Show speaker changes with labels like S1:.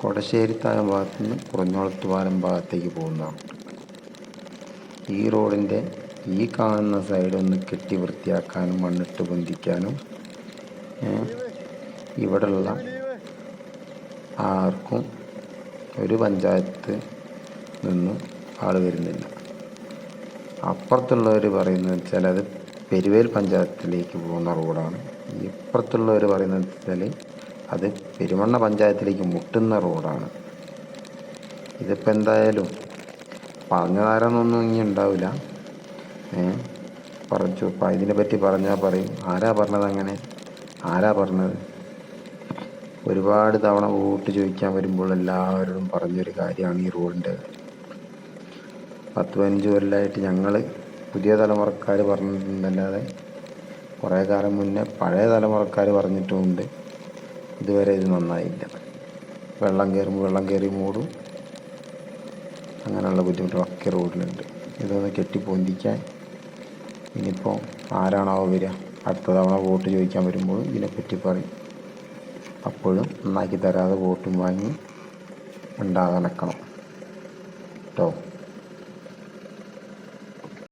S1: കൊടശ്ശേരിത്താഴം ഭാഗത്ത് നിന്ന് കുറഞ്ഞോളത്ത് പാലം ഭാഗത്തേക്ക് പോകുന്നതാണ്. ഈ റോഡിന്റെ ഈ കാണുന്ന സൈഡ് ഒന്ന് കെട്ടി വൃത്തിയാക്കാനും മണ്ണിട്ട് പൊന്തിക്കാനും ഇവിടെയുള്ള ആർക്കും ഒരു പഞ്ചായത്ത് നിന്നും ആൾ വരുന്നില്ല. അപ്പുറത്തുള്ളവർ പറയുന്നത് വെച്ചാൽ അത് പെരുവേൽ പഞ്ചായത്തിലേക്ക് പോകുന്ന റോഡാണ്. ഇപ്പുറത്തുള്ളവർ പറയുന്നത് വെച്ചാൽ അത് പെരുമണ്ണ പഞ്ചായത്തിലേക്ക് മുട്ടുന്ന റോഡാണ്. ഇതിപ്പോൾ എന്തായാലും പറഞ്ഞതാരെന്നൊന്നും ഇനി ഉണ്ടാവില്ല. പറഞ്ഞു ഇതിനെ പറ്റി പറഞ്ഞാൽ പറയും. ആരാ പറഞ്ഞത് അങ്ങനെ? ആരാ പറഞ്ഞത്? ഒരുപാട് തവണ വോട്ട് ചോദിക്കാൻ വരുമ്പോൾ എല്ലാവരോടും പറഞ്ഞൊരു കാര്യമാണ് ഈ റോഡിന്റെ. പത്ത് പതിനഞ്ച് കൊല്ലമായിട്ട് ഞങ്ങൾ പുതിയ തലമുറക്കാർ പറഞ്ഞിട്ടുണ്ടല്ലാതെ കുറേ കാലം മുന്നേ പഴയ തലമുറക്കാർ പറഞ്ഞിട്ടുമുണ്ട് ഇതുവരെ ഇത് നന്നായില്ല. വെള്ളം കയറുമ്പോൾ വെള്ളം കയറി മൂടും. അങ്ങനെയുള്ള ബുദ്ധിമുട്ടുകളൊക്കെ റോഡിലുണ്ട്. ഇതൊന്ന് കെട്ടി പൊന്തിക്കാൻ ഇനിയിപ്പോൾ ആരാണാവോ വരിക? അടുത്ത തവണ വോട്ട് ചോദിക്കാൻ വരുമ്പോൾ ഇതിനെപ്പറ്റി പറയും. അപ്പോഴും നന്നാക്കി തരാതെ വോട്ടും വാങ്ങി ഉണ്ടാകണക്കണം കേട്ടോ?